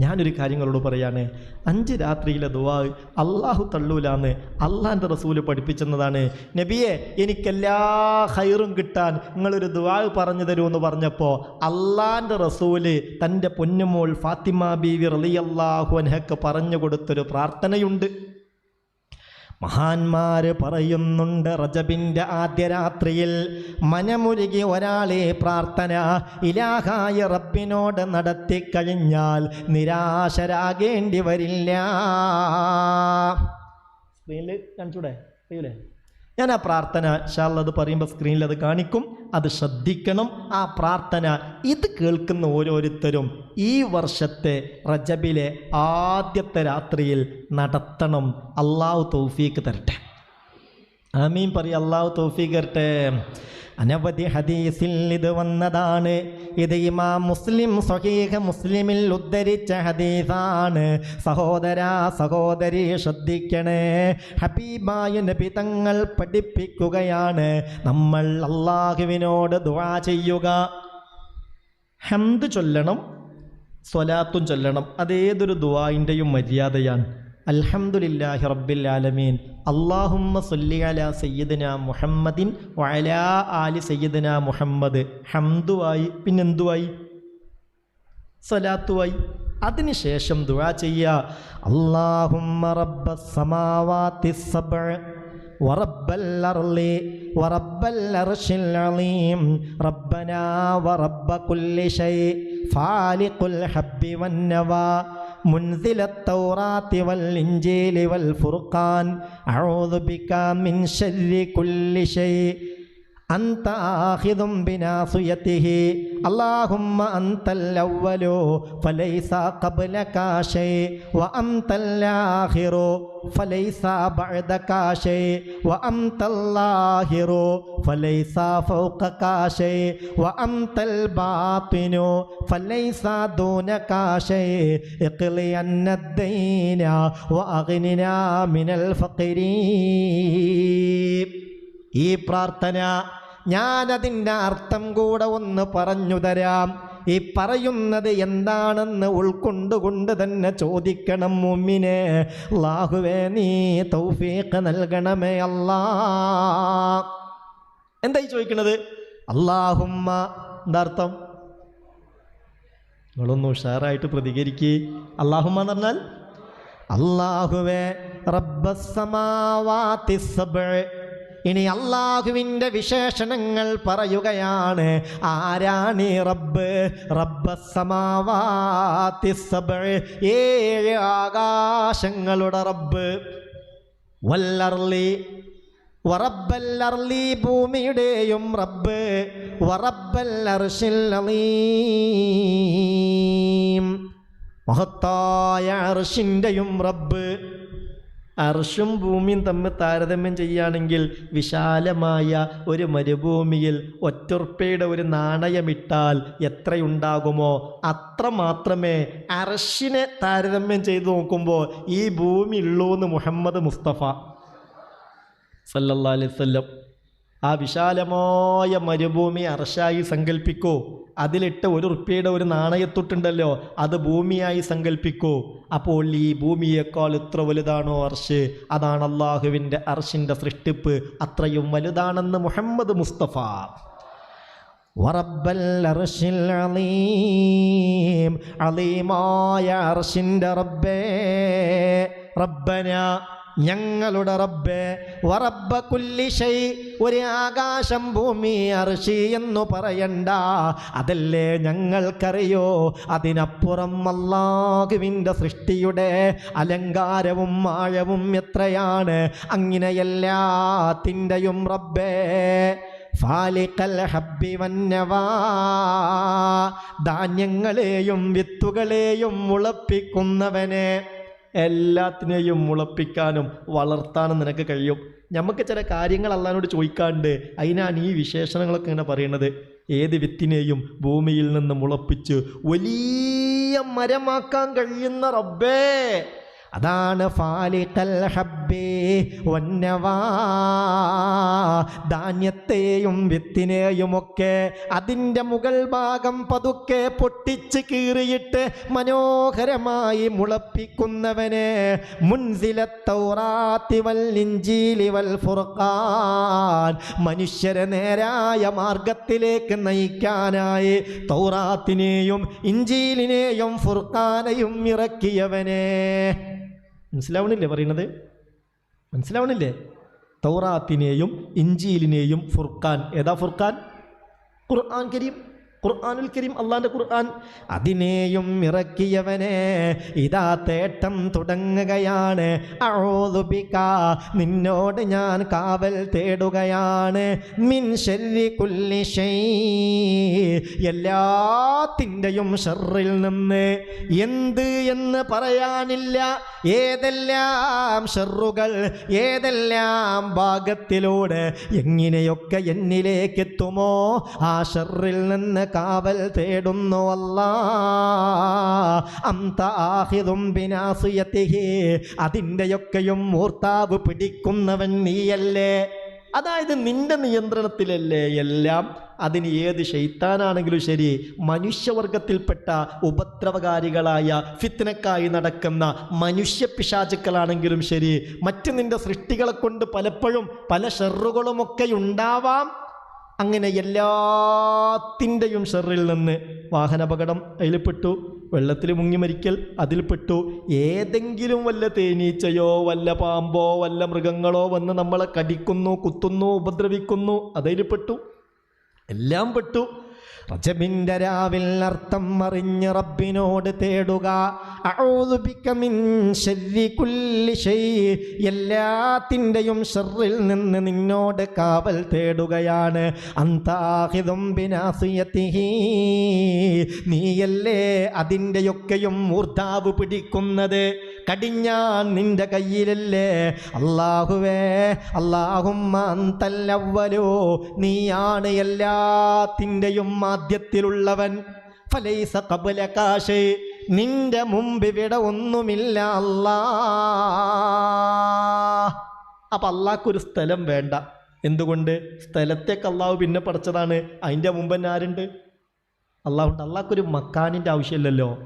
ഞാനൊരു കാര്യങ്ങളോട് പറയാണ്. അഞ്ച് രാത്രിയിലെ ദുവാ അള്ളാഹു തള്ളൂലാന്ന് അള്ളാന്റെ റസൂൽ പഠിപ്പിച്ചെന്നതാണ്. നബിയെ എനിക്കെല്ലാ ഹൈറും കിട്ടാൻ നിങ്ങളൊരു ദുവാ പറഞ്ഞു തരുമെന്ന് പറഞ്ഞപ്പോൾ അള്ളാന്റെ റസൂൽ തന്റെ പൊന്നുമോൾ ഫാത്തിമ ബീവി റളിയല്ലാഹു അൻഹക്ക് പറഞ്ഞു കൊടുത്തൊരു പ്രാർത്ഥനയുണ്ട്. മഹാന്മാര് പറയുന്നുണ്ട് റജബിന്റെ ആദ്യ രാത്രിയിൽ മനമുരുകി ഒരാളെ പ്രാർത്ഥന ഇലാഹായ റബ്ബിനോട് നടത്തിക്കഴിഞ്ഞാൽ നിരാശരാകേണ്ടി വരില്ല. സ്ക്രീനിൽ കാണിച്ചൂടെ? കഴിയൂലേ ഞാൻ ആ പ്രാർത്ഥന അത് പറയുമ്പോൾ സ്ക്രീനിൽ അത് കാണിക്കും. അത് ശ്രദ്ധിക്കണം. ആ പ്രാർത്ഥന ഇത് കേൾക്കുന്ന ഓരോരുത്തരും ഈ വർഷത്തെ റജബിലെ ആദ്യത്തെ രാത്രിയിൽ നടത്തണം. അള്ളാഹു തൗഫീക്ക് തരട്ടെ. ആമീൻ പറയും അള്ളാഹു തൗഫീക്ക് തരട്ടെ അനവധി ഹദീസിൽ ഇത് വന്നതാണ്. ഇത് ഇമാം മുസ്ലിം സ്വഹീഹ മുസ്ലിമിൽ ഉദ്ധരിച്ച ഹദീസാണ്. സഹോദര സഹോദരി ശ്രദ്ധിക്കണേ. ഹബീബായ നബി തങ്ങൾ പഠിപ്പിക്കുകയാണ്. നമ്മൾ അള്ളാഹുവിനോട് ദുആ ചെയ്യുക. ഹംദ് ചൊല്ലണം സ്വലാത്തും ചൊല്ലണം. അതേതൊരു ദുആയിന്റെയും മര്യാദയാണ്. അൽഹംദുലില്ലാഹി റബ്ബിൽ ആലമീൻ അള്ളാഹുമ്മ സല്ലി അലാ സയ്യിദന മുഹമ്മദിൻ വഅലാ ആലി സയ്യിദന മുഹമ്മദ് ഹംദുവായി പിന്നെന്തുവായി സ്വലാത്തുവായി അതിനുശേഷം ദുആ ചെയ്യുക അള്ളാഹുമ്മ റബ്ബ സമാവാത്തി സബ്അ ورب الأرض ورب العرش العظيم ربنا ورب كل شيء فالق الحب والنوى منزل التوراة والإنجيل والفرقان أعوذ بك من شر كل شيء അന്ത ആഹിദും ബിനാസുയത്തിഹി. അല്ലാഹുമ്മ അന്തൽ അവ്വലോ ഫലൈസ ഖബ്ലക ശൈ വ അന്തൽ ആഖിറു ഫലൈസ ബഅദക ശൈ വ അന്തൽ ലാഹിറു ഫലൈസ ഫൗഖക ശൈ വ അന്തൽ ബാത്തിനു ഫലൈസ ദൂന ശൈ ഇഖ്ലി അന്നദ്ദൈന വ അഗ്നിനാ മിനൽ ഫഖരീ ഈ പ്രാർത്ഥന ഞാനതിന്റെ അർത്ഥം കൂടെ ഒന്ന് പറഞ്ഞു തരാം. ഈ പറയുന്നത് എന്താണെന്ന് ഉൾക്കൊണ്ടുകൊണ്ട് തന്നെ ചോദിക്കണം മുമ്മിനെ. ലാഹുവേ നീ തൗഫീഖ് നൽകണമേ അല്ലാ. എന്തായി ചോദിക്കണത്? അള്ളാഹുമ്മ എന്താർത്ഥം? നിങ്ങളൊന്ന് ഉഷാറായിട്ട് പ്രതികരിക്കി. അള്ളാഹുമ്മ എന്ന് പറഞ്ഞാൽ അള്ളാഹുവേ റബ്ബസമാവാത്തി സബ്അ ഇനി അള്ളാഹുവിന്റെ വിശേഷണങ്ങൾ പറയുകയാണ്. ആരാണി റബ്ബ്? റബ്ബസമാവാത്തി സബ്അ ഏഴ് ആകാശങ്ങളുടെ റബ്ബ്. വല്ലർലി. വറബ്ബല്ലർലി ഭൂമിയുടെയും റബ്ബ്. അലീം മഹത്തായ അർഷിന്റെയും റബ്ബ്. അർഷും ഭൂമിയും തമ്മിൽ താരതമ്യം ചെയ്യുകയാണെങ്കിൽ വിശാലമായ ഒരു മരുഭൂമിയിൽ ഒറ്റുറുപ്പയുടെ ഒരു നാണയമിട്ടാൽ എത്രയുണ്ടാകുമോ? അത്ര മാത്രമേ അർഷിനെ താരതമ്യം ചെയ്തു നോക്കുമ്പോൾ ഈ ഭൂമി ഉള്ളൂ എന്ന് മുഹമ്മദ് മുസ്തഫ സല്ലല്ലാ അലൈഹി വസല്ലം. ആ വിശാലമായ മരുഭൂമി അർഷായി സങ്കല്പിക്കൂ അതിലിട്ട് ഒരു റുപ്പിയുടെ ഒരു നാണയത്തൊട്ടുണ്ടല്ലോ അത് ഭൂമിയായി സങ്കല്പിക്കൂ അപ്പോൾ ഈ ഭൂമിയേക്കാൾ എത്ര വലുതാണോ അർഷ് അതാണ് അള്ളാഹുവിന്റെ അർഷിന്റെ സൃഷ്ടിപ്പ്. അത്രയും വലുതാണെന്ന് മുഹമ്മദ് മുസ്തഫ. അലീമായ അർഷിന്റെ റബ്ബേ. റബ്ബന. ഞങ്ങളുടെ റബ്ബേ വറബ്ബ കുല്ലിശൈ ഒരു ആകാശം ഭൂമി അർഷി എന്നു പറയണ്ട. അതല്ലേ ഞങ്ങൾക്കറിയോ? അതിനപ്പുറം അല്ലാഹുവിന്റെ സൃഷ്ടിയുടെ അലങ്കാരവും ആഴവും എത്രയാണ്? അങ്ങനെ എല്ലാത്തിന്റെയും റബ്ബേ ധാന്യങ്ങളെയും വിത്തുകളെയും മുളപ്പിക്കുന്നവനെ എല്ലാത്തിനെയും മുളപ്പിക്കാനും വളർത്താനും നിനക്ക് കഴിയും. നമുക്ക് ചില കാര്യങ്ങൾ അള്ളഹാനോട് ചോദിക്കാണ്ട് അതിനാണ് ഈ വിശേഷണങ്ങളൊക്കെ ഇങ്ങനെ പറയുന്നത് ഏത് വിത്തിനെയും ഭൂമിയിൽ നിന്ന് മുളപ്പിച്ച് വലിയ മരമാക്കാൻ കഴിയുന്ന റബ്ബേ. അതാണ് ഫാലിഖൽ ഹബ്ബേ. വന്നവാ ധാന്യത്തെയും വിത്തിനെയുമൊക്കെ അതിന്റെ മുകൾ ഭാഗം പതുക്കെ പൊട്ടിച്ച് കീറിയിട്ട് മനോഹരമായി മുളപ്പിക്കുന്നവനെ. മുൻസിലത്തൗറാത്തിവൽ ഫുർഖാൻ. മനുഷ്യരെ നേരായ മാർഗത്തിലേക്ക് നയിക്കാനായി തൗറാത്തിനെയും ഇഞ്ചീലിനെയും ഫുർഖാനെയും ഇറക്കിയവനെ. മനസ്സിലാവണില്ലേ പറയുന്നത്? മനസ്സിലാവണില്ലേ? തൗറാത്തിനെയും ഇഞ്ചിയിലിനെയും ഫുർഖാൻ. ഏതാ ഫുർഖാൻ? ഖുർആൻ കരീം. ഖുർആനുൽ കരീം അള്ളാന്റെ ഖുർആൻ. അതിനെയും ഇറക്കിയവനെ ഇതാ തേട്ടം തുടങ്ങുകയാണ്. നിന്നോട് ഞാൻ കാവൽ തേടുകയാണ്. മിൻ കുല്ലി എല്ലാത്തിന്റെയും ഷെറിൽ നിന്ന്. എന്ത് എന്ന് പറയാനില്ല. ഏതെല്ലാം ഷെറുകൾ ഏതെല്ലാം ഭാഗത്തിലൂടെ എങ്ങനെയൊക്കെ എന്നിലേക്ക് എത്തുമോ ആ ഷെറിൽ നിന്ന് കാവൽ തേടുന്നു അല്ലാ. അന്ത അതിന്റെയൊക്കെയും മൂർത്താവ് പിടിക്കുന്നവൻ നീയല്ലേ. അതായത് നിന്റെ നിയന്ത്രണത്തിലല്ലേ എല്ലാം. അതിന് ഏത് ശൈത്താനാണെങ്കിലും ശരി മനുഷ്യവർഗത്തിൽപ്പെട്ട ഉപദ്രവകാരികളായ ഫിത്തിനക്കായി നടക്കുന്ന മനുഷ്യ പിശാചുക്കളാണെങ്കിലും ശരി മറ്റ് നിന്റെ സൃഷ്ടികളെ കൊണ്ട് പലപ്പോഴും പല ഷെറുകളുമൊക്കെ ഉണ്ടാവാം. അങ്ങനെ എല്ലാത്തിന്റെയും ഷെറിൽ നിന്ന് വാഹനാപകടം അതിൽപ്പെട്ടു വെള്ളത്തിൽ മുങ്ങി മരിക്കൽ അതിൽപ്പെട്ടു. ഏതെങ്കിലും വല്ല തേനീച്ചയോ വല്ല പാമ്പോ വല്ല മൃഗങ്ങളോ വന്ന് നമ്മളെ കടിക്കുന്നു കുത്തുന്നു ഉപദ്രവിക്കുന്നു അതിൽപ്പെട്ടു എല്ലാം പെട്ടു. റജബിന്റെ രാവിൽ അർത്ഥം അറിഞ്ഞ് റബ്ബിനോട് തേടുക. എല്ലാത്തിന്റെയും ഷെറിൽ നിന്ന് നിന്നോട് കാവൽ തേടുകയാണ്. അന്താഹിതും നീയല്ലേ അതിന്റെയൊക്കെയും മൂർധാവ് പിടിക്കുന്നത്? കടിഞ്ഞാൻ നിന്റെ കയ്യിലല്ലേ? അള്ളാഹുവേ അള്ളാഹുമ്മ അന്തല്ലവ്വലോ നീയാണ് എല്ലാത്തിന്റെയും ആദ്യത്തിലുള്ളവൻ ഫലൈസ കബല കാശ് നിന്റെ മുമ്പ് ഇവിടെ ഒന്നുമില്ല അല്ലാ. അപ്പം അള്ളാഹ്ക്കൊരു സ്ഥലം വേണ്ട. എന്തുകൊണ്ട്? സ്ഥലത്തേക്ക് അള്ളാഹു പിന്നെ പഠിച്ചതാണ് അതിന്റെ മുമ്പ് തന്നെ ആരുണ്ട്? അള്ളാഹുണ്ട് അള്ളാഹ്ക്കൊരു മക്കാനിന്റെ ആവശ്യമില്ലല്ലോ.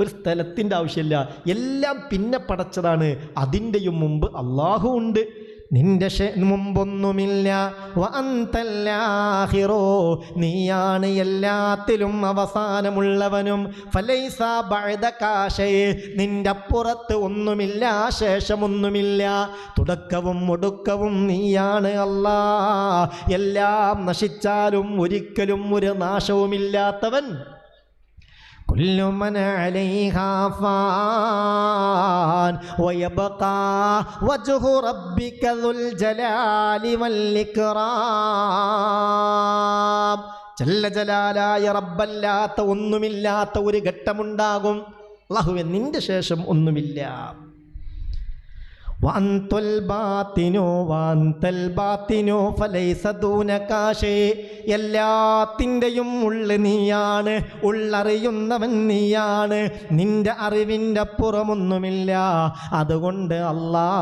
ഒരു സ്ഥലത്തിന്റെ ആവശ്യമില്ല. എല്ലാം പിന്നെ പടച്ചതാണ്. അതിന്റെയും മുമ്പ് അള്ളാഹു ഉണ്ട്. നിന്റെ മുമ്പൊന്നുമില്ല. വന്തല്ലാഹിറോ നീയാണ് എല്ലാത്തിലും അവസാനമുള്ളവനും. ഫലൈസ ബഅദകാശേ നിന്റെ അപ്പുറത്ത് ഒന്നുമില്ല. ശേഷമൊന്നുമില്ല. തുടക്കവും ഒടുക്കവും നീയാണ് അല്ലാ. എല്ലാം നശിച്ചാലും ഒരിക്കലും ഒരു നാശവുമില്ലാത്തവൻ. كل من عليها فان ويبقى وجه ربك ذو الجلال والإكرام ജല്ല ജലാലായ റബ്ബല്ലാത്ത ഒന്നുമില്ലാത്ത ഒരു ഘട്ടമുണ്ടാകും അള്ളാഹുവെ നിന്റെ ശേഷം ഒന്നുമില്ല വാന്തൽ ബാത്തിനോ വാന്തൽ ബാത്തിനോ ഫലൈസ ദൂനകാശേ എല്ലാത്തിന്റെയും ഉള്ളു നീയാണ് ഉള്ളറിയുന്നവൻ നീയാണ് നിന്റെ അറിവിന്റെ അപ്പുറമൊന്നുമില്ല. അതുകൊണ്ട് അല്ലാ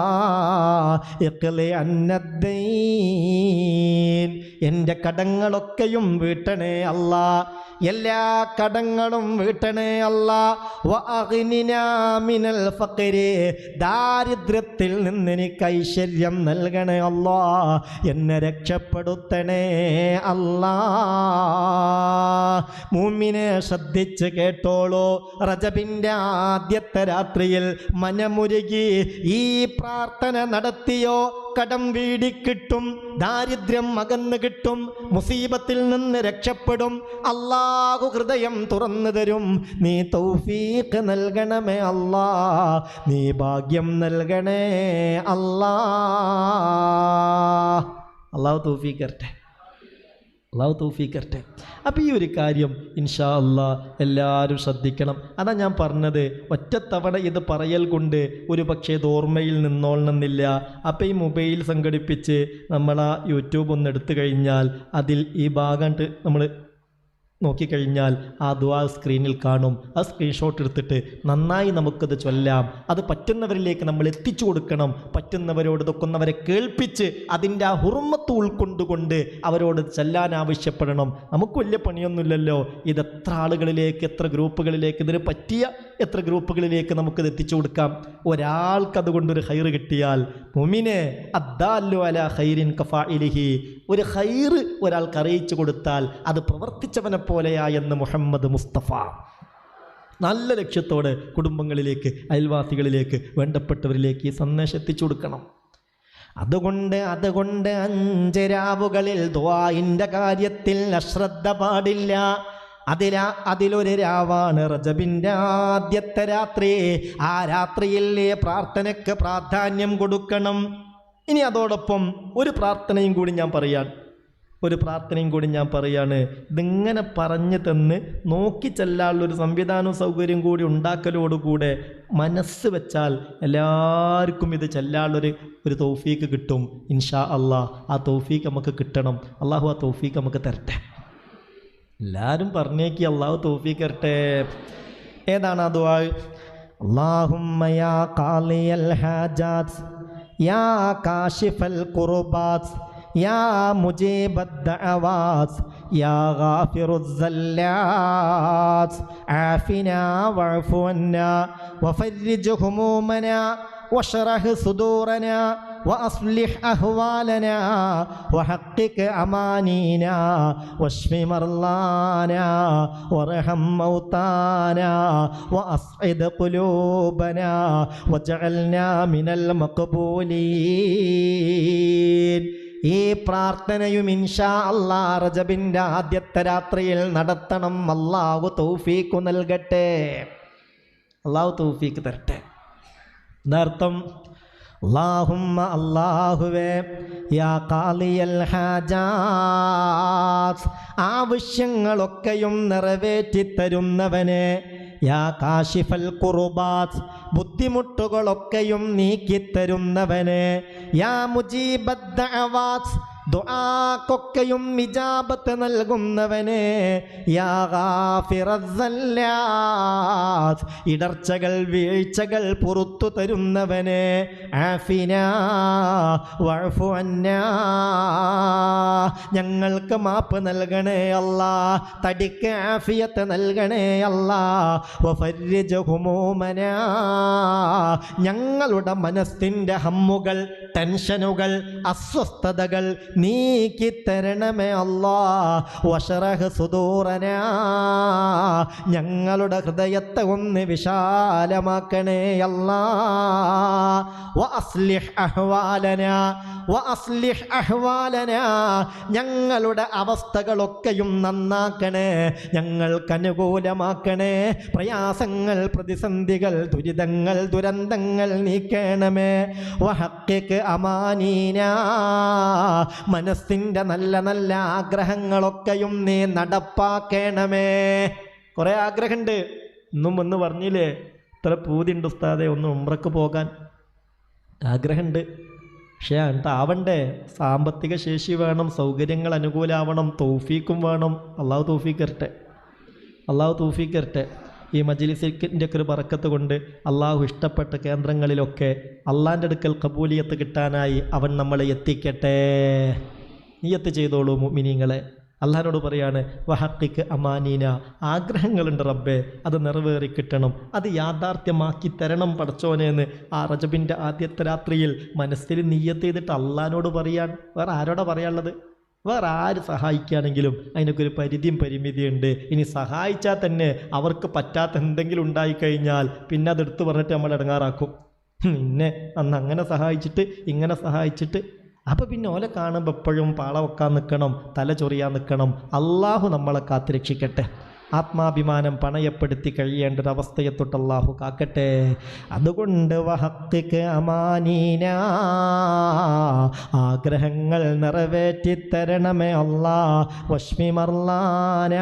അന്നദ്ദീൻ എന്റെ കടങ്ങളൊക്കെയും വീട്ടണേ അല്ലാ. എല്ലാ കടങ്ങളും വീട്ടണേ അല്ല. മിനൽ ഫഖരി. ദാരിദ്ര്യത്തിൽ നിന്ന് എനിക്ക് ഐശ്വര്യം നൽകണേ അല്ല. എന്നെ രക്ഷപ്പെടുത്തണേ അല്ല. മൂമിനെ ശ്രദ്ധിച്ച് കേട്ടോളൂ. റജബിന്റെ ആദ്യത്തെ രാത്രിയിൽ മനമുരുകി ഈ പ്രാർത്ഥന നടത്തിയോ? കടം വീടിക്കിട്ടും ദാരിദ്ര്യം അകന്ന് കിട്ടും മുസീബത്തിൽ നിന്ന് രക്ഷപ്പെടും. അള്ളാഹു ഹൃദയം തുറന്നു തരും. നീ തൗഫീഖ് നൽകണമേ അല്ലാ. നീ ഭാഗ്യം നൽകണേ അല്ലാ. അള്ളാഹു തൗഫീഖ് തരട്ടെ. അള്ളാഹു അപ്പം അപ്പോൾ ഈ ഒരു കാര്യം ഇൻഷാ അള്ളാ എല്ലാവരും ശ്രദ്ധിക്കണം. അതാ ഞാൻ പറഞ്ഞത് ഒറ്റത്തവണ ഇത് പറയൽ കൊണ്ട് ഒരു പക്ഷേ ഇത് ഓർമ്മയിൽ നിന്നോളണമെന്നില്ല അപ്പോൾ ഈ മൊബൈൽ സംഘടിപ്പിച്ച് നമ്മൾ ആ യൂട്യൂബ് ഒന്ന് എടുത്തു കഴിഞ്ഞാൽ അതിൽ ഈ ഭാഗം നമ്മൾ നോക്കിക്കഴിഞ്ഞാൽ ആ ദ്വാ സ്ക്രീനിൽ കാണും. ആ സ്ക്രീൻഷോട്ട് എടുത്തിട്ട് നന്നായി നമുക്കത് ചൊല്ലാം. അത് പറ്റുന്നവരിലേക്ക് നമ്മൾ എത്തിച്ചു കൊടുക്കണം. പറ്റുന്നവരോട് തൊക്കുന്നവരെ കേൾപ്പിച്ച് അതിന്റെ ആ ഹുർമത്ത് ഉൾക്കൊണ്ടുകൊണ്ട് അവരോട് ചെല്ലാൻ ആവശ്യപ്പെടണം. നമുക്ക് വലിയ പണിയൊന്നുമില്ലല്ലോ. ഇത് എത്ര ആളുകളിലേക്ക് എത്ര ഗ്രൂപ്പുകളിലേക്ക് ഇതിന് പറ്റിയ എത്ര ഗ്രൂപ്പുകളിലേക്ക് നമുക്കത് എത്തിച്ചു കൊടുക്കാം? ഒരാൾക്ക് അതുകൊണ്ടൊരു ഹൈറ് കിട്ടിയാൽ മുമിനെ അദ്ദാല്ലു അല ഹൈറിൻ കഫാഇലിഹി. ഒരു ഹൈറ് ഒരാൾക്ക് അറിയിച്ചു കൊടുത്താൽ അത് പ്രവർത്തിച്ചവനെ പോലെയാ എന്ന് മുഹമ്മദ് മുസ്തഫ. നല്ല ലക്ഷ്യത്തോടെ കുടുംബങ്ങളിലേക്ക് അയൽവാസികളിലേക്ക് വേണ്ടപ്പെട്ടവരിലേക്ക് ഈ സന്ദേശം എത്തിച്ചു കൊടുക്കണം. അതുകൊണ്ട് അതുകൊണ്ട് അഞ്ച് രാവുകളിൽ ദ്വായിന്റെ കാര്യത്തിൽ അശ്രദ്ധ പാടില്ല. അതിലാ അതിലൊരു രാവാണ് റജബിന്റെ ആദ്യത്തെ രാത്രി. ആ രാത്രിയിൽ പ്രാർത്ഥനയ്ക്ക് പ്രാധാന്യം കൊടുക്കണം. ഇനി അതോടൊപ്പം ഒരു പ്രാർത്ഥനയും കൂടി ഞാൻ പറയാൻ ഒരു പ്രാർത്ഥനയും കൂടി ഞാൻ പറയാണ്. ഇതിങ്ങനെ പറഞ്ഞു തന്ന് നോക്കി ചെല്ലാനുള്ളൊരു സംവിധാനവും സൗകര്യം കൂടി ഉണ്ടാക്കലോടുകൂടെ മനസ്സ് വെച്ചാൽ എല്ലാവർക്കും ഇത് ചെല്ലാനുള്ളൊരു ഒരു തൗഫീക്ക് കിട്ടും. ഇൻഷാ അള്ളാ. ആ തൗഫീക്ക് നമുക്ക് കിട്ടണം. അള്ളാഹു ആ തൗഫീക്ക് നമുക്ക് തരട്ടെ. എല്ലാവരും പറഞ്ഞേക്ക് അള്ളാഹു തൗഫീക്ക് തരട്ടെ ഏതാണ് ആ ദുആ اللهم يا قاضي الحاجات يا كاشف الكربات يا مجيب الدعوات يا غافر الزلات عافنا واعف عنا وفرج همومنا واشرح صدورنا وأصلح أهوالنا وحقق أمانينا واشف مرضانا وارحم موتانا وأسعد قلوبنا واجعلنا من المقبولين ഈ പ്രാർത്ഥനയും ഇൻഷാ അല്ലാ റജബിൻ്റെ ആദ്യത്തെ രാത്രിയിൽ നടത്തണം അള്ളാഹു തൗഫീഖ് നൽകട്ടെ അള്ളാഹു തൗഫീഖ് തരട്ടെ എന്നർത്ഥം അള്ളാഹുമ്മ അള്ളാഹുവേ യാ കാളിയൽ ഹാജാസ് ആവശ്യങ്ങളൊക്കെയും നിറവേറ്റി തരുന്നവനെ യാ കാശിഫൽ കുറുബാസ് ബുദ്ധിമുട്ടുകളൊക്കെയും നീക്കിത്തരുന്നവനെ യാ മുജീബദ്ദഅവാത്ത് ദുആക്കൊക്കെയും ഇജാബത്ത് നൽകുന്നവനെ ഇടർച്ചകൾ വീഴ്ചകൾ പുറത്തു തരുന്നവനെ ഞങ്ങൾക്ക് മാപ്പ് നൽകണേ അല്ല തടിക്ക് ആഫിയത്ത് നൽകണേ അല്ല. ഞങ്ങളുടെ മനസ്സിന്റെ ഹമ്മുകൾ ടെൻഷനുകൾ അസ്വസ്ഥതകൾ നീക്കി തരണമേ അല്ലാ. വഷറഹ് സുദൂറന. ഞങ്ങളുടെ ഹൃദയത്തെ ഒന്ന് വിശാലമാക്കണേ അല്ലാ. വഅസ്ലിഹ് അഹ്വാലന. വഅസ്ലിഹ് അഹ്വാലന. ഞങ്ങളുടെ അവസ്ഥകളൊക്കെയും നന്നാക്കണേ. ഞങ്ങൾക്ക് അനുകൂലമാക്കണേ. പ്രയാസങ്ങൾ പ്രതിസന്ധികൾ ദുരിതങ്ങൾ ദുരന്തങ്ങൾ നീക്കണമേ. വഹക്കേക്ക് അമാനീന. മനസ്സിന്റെ നല്ല നല്ല ആഗ്രഹങ്ങളൊക്കെയും നീ നടപ്പാക്കണമേ. കുറേ ആഗ്രഹമുണ്ട് ഇന്നും ഒന്ന് പറഞ്ഞില്ലേ? ഇത്ര പൂതിണ്ട് ഉസ്താദെ ഒന്ന് ഉമ്രക്ക് പോകാൻ. ആഗ്രഹമുണ്ട് പക്ഷേ ആവണ്ടേ? സാമ്പത്തിക ശേഷി വേണം സൗകര്യങ്ങൾ അനുകൂലാവണം തൗഫീക്കും വേണം. അള്ളാഹു തോഫീക്കരട്ടെ അള്ളാഹു തോഫീക്കരട്ടെ ഈ മജിലിസിന്റെ ഒരു പറക്കത്ത് കൊണ്ട് അള്ളാഹു ഇഷ്ടപ്പെട്ട കേന്ദ്രങ്ങളിലൊക്കെ അള്ളാന്റെ അടുക്കൽ കബൂലിയത്ത് കിട്ടാനായി അവൻ നമ്മളെ എത്തിക്കട്ടെ. നീയത്ത് ചെയ്തോളൂ മിനിങ്ങളെ അള്ളഹാനോട് പറയാണ് വഹക്കിക്ക് അമാനീന. ആഗ്രഹങ്ങളുണ്ട് റബ്ബേ അത് നിറവേറി കിട്ടണം. അത് യാഥാർത്ഥ്യമാക്കി തരണം പടച്ചോനെന്ന് ആ റജബിന്റെ ആദ്യത്തെ രാത്രിയിൽ മനസ്സിൽ നീയത്ത് ചെയ്തിട്ട് അള്ളഹാനോട് പറയാൻ വേറെ ആരോടാ പറയാനുള്ളത്? വേറെ ആര് സഹായിക്കുകയാണെങ്കിലും അതിനൊക്കെ ഒരു പരിധിയും പരിമിതിയുണ്ട് ഇനി സഹായിച്ചാൽ തന്നെ അവർക്ക് പറ്റാത്ത എന്തെങ്കിലും ഉണ്ടായിക്കഴിഞ്ഞാൽ പിന്നെ അതെടുത്ത് പറഞ്ഞിട്ട് നമ്മൾ ഇടങ്ങാറാക്കും. നിന്നെ അന്ന് അങ്ങനെ സഹായിച്ചിട്ട് ഇങ്ങനെ സഹായിച്ചിട്ട്. അപ്പോൾ പിന്നെ ഓലെ കാണുമ്പോൾ എപ്പോഴും പാള വെക്കാൻ നിൽക്കണം തല ചൊറിയാൻ നിൽക്കണം. അള്ളാഹു നമ്മളെ കാത്തുരക്ഷിക്കട്ടെ ആത്മാഭിമാനം പണയപ്പെടുത്തി കഴിയേണ്ടൊരവസ്ഥയെ തൊട്ട് കാക്കട്ടെ. അതുകൊണ്ട് വഹത്തിക്ക് അമാനീന. ആഗ്രഹങ്ങൾ നിറവേറ്റി തരണമേ അല്ലാ. വഷ്മി മർലാന.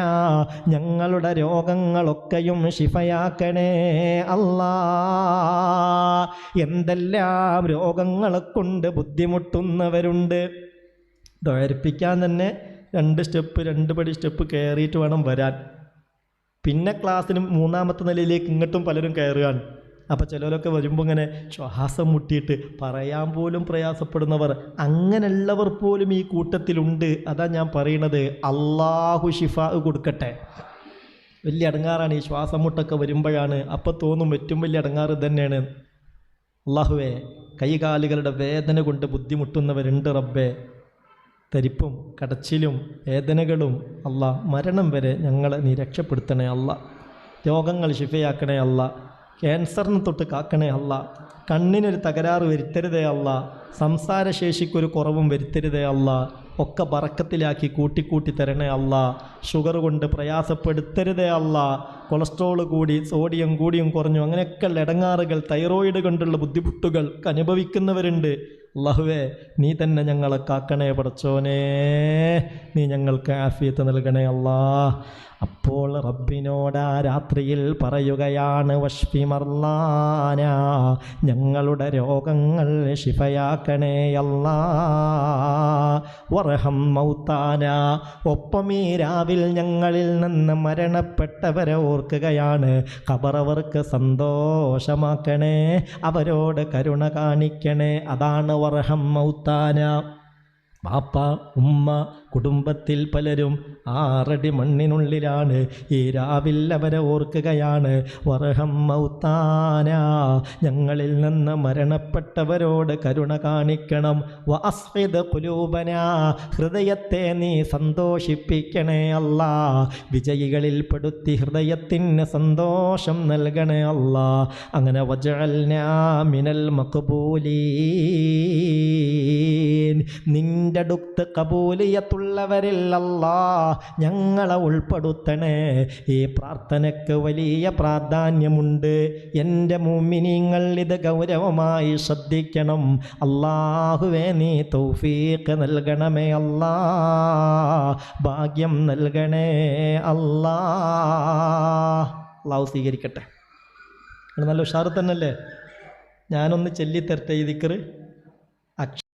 ഞങ്ങളുടെ രോഗങ്ങളൊക്കെയും ശിഫയാക്കണേ അല്ലാ. എന്തെല്ലാം രോഗങ്ങളെ കൊണ്ട് ബുദ്ധിമുട്ടുന്നവരുണ്ട്. ദ്വരിപ്പിക്കാൻ തന്നെ രണ്ട് സ്റ്റെപ്പ് രണ്ട് പടി സ്റ്റെപ്പ് കയറിയിട്ട് വേണം വരാൻ. പിന്നെ ക്ലാസ്സിനും മൂന്നാമത്തെ നിലയിലേക്ക് ഇങ്ങോട്ടും പലരും കയറുകയാണ്. അപ്പോൾ ചിലരൊക്കെ വരുമ്പോൾ ഇങ്ങനെ ശ്വാസം മുട്ടിയിട്ട് പറയാൻ പോലും പ്രയാസപ്പെടുന്നവർ അങ്ങനെയുള്ളവർ പോലും ഈ കൂട്ടത്തിലുണ്ട്. അതാ ഞാൻ പറയണത്. അള്ളാഹു ഷിഫ കൊടുക്കട്ടെ. വലിയ അടങ്ങാറാണ് ഈ ശ്വാസം മുട്ടൊക്കെ വരുമ്പോഴാണ്. അപ്പോൾ തോന്നും ഏറ്റവും വലിയ അടങ്ങാറ് തന്നെയാണ് അള്ളാഹുവേ കൈകാലുകളുടെ വേദന കൊണ്ട് ബുദ്ധിമുട്ടുന്നവരുണ്ട് റബ്ബേ. തരിപ്പും കടച്ചിലും വേദനകളും അല്ല മരണം വരെ ഞങ്ങളെ നീ രക്ഷപ്പെടുത്തണേ അല്ല. രോഗങ്ങൾ ശിഫയാക്കണേ അല്ല. ക്യാൻസറിന് തൊട്ട് കാക്കണേ അല്ല. കണ്ണിനൊരു തകരാറ് വരുത്തരുതേ അല്ല. സംസാരശേഷിക്കൊരു കുറവും വരുത്തരുതേ അല്ല. ഒക്കെ പറക്കത്തിലാക്കി കൂട്ടിക്കൂട്ടി തരണേ അല്ല. ഷുഗർ കൊണ്ട് പ്രയാസപ്പെടുത്തരുതേ അല്ല. കൊളസ്ട്രോൾ കൂടി സോഡിയം കൂടിയും കുറഞ്ഞു അങ്ങനെയൊക്കെ ഇടങ്ങാറുകൾ തൈറോയിഡ് കൊണ്ടുള്ള ബുദ്ധിമുട്ടുകൾ അനുഭവിക്കുന്നവരുണ്ട്. അള്ളാഹുവേ നീ തന്നെ ഞങ്ങളെ കാക്കണേ പടച്ചോനേ. നീ ഞങ്ങൾക്ക് ആഫിയത്ത് നൽകണേ അല്ലാ അപ്പോൾ റബ്ബിനോട് ആ രാത്രിയിൽ പറയുകയാണ് വഷ്ഫി മർലാന ഞങ്ങളുടെ രോഗങ്ങൾ ശിഫയാക്കണേ അല്ലാ. വറഹം മൗത്താന ഒപ്പം ഈ രാവിൽ ഞങ്ങളിൽ നിന്ന് മരണപ്പെട്ടവരെ ഓർക്കുകയാണ്. ഖബറവർക്ക് സന്തോഷമാക്കണേ അവരോട് കരുണ കാണിക്കണേ. അതാണ് വർഹം മൗത്താന. ബാപ്പ ഉമ്മ കുടുംബത്തിൽ പലരും ആറടി മണ്ണിനുള്ളിലാണ്. ഈ രാവിൽ അവരെ ഓർക്കുകയാണ്. വർഹം മൗത്താന ഞങ്ങളിൽ നിന്ന് മരണപ്പെട്ടവരോട് കരുണ കാണിക്കണം. വാസ്വിത കുലൂപന ഹൃദയത്തെ നീ സന്തോഷിപ്പിക്കണേ അല്ല. വിജയികളിൽ പെടുത്തി ഹൃദയത്തിന് സന്തോഷം നൽകണേ അല്ല. അങ്ങനെ വജഅൽനാ മിനൽ മക്കുപോലീ നിന്റെ അടുത്ത് കബൂലിയത്തുള്ളവരിൽ അല്ലാ ഞങ്ങളെ ഉൾപ്പെടുത്തണേ. ഈ പ്രാർത്ഥനയ്ക്ക് വലിയ പ്രാധാന്യമുണ്ട്. എന്റെ മുമ്മിനിങ്ങൾ ഇത് ഗൗരവമായി ശ്രദ്ധിക്കണം. അള്ളാഹുവേ നീ തൗഫീഖ് നൽകണമേ അല്ലാ. ഭാഗ്യം നൽകണേ അല്ലാ. അള്ളാഹു സ്വീകരിക്കട്ടെ. നല്ല ഉഷാറ് തന്നെയല്ലേ? ഞാനൊന്ന് ചെല്ലിത്തരട്ടെ ഈ ദിക്കറ് അക്ഷ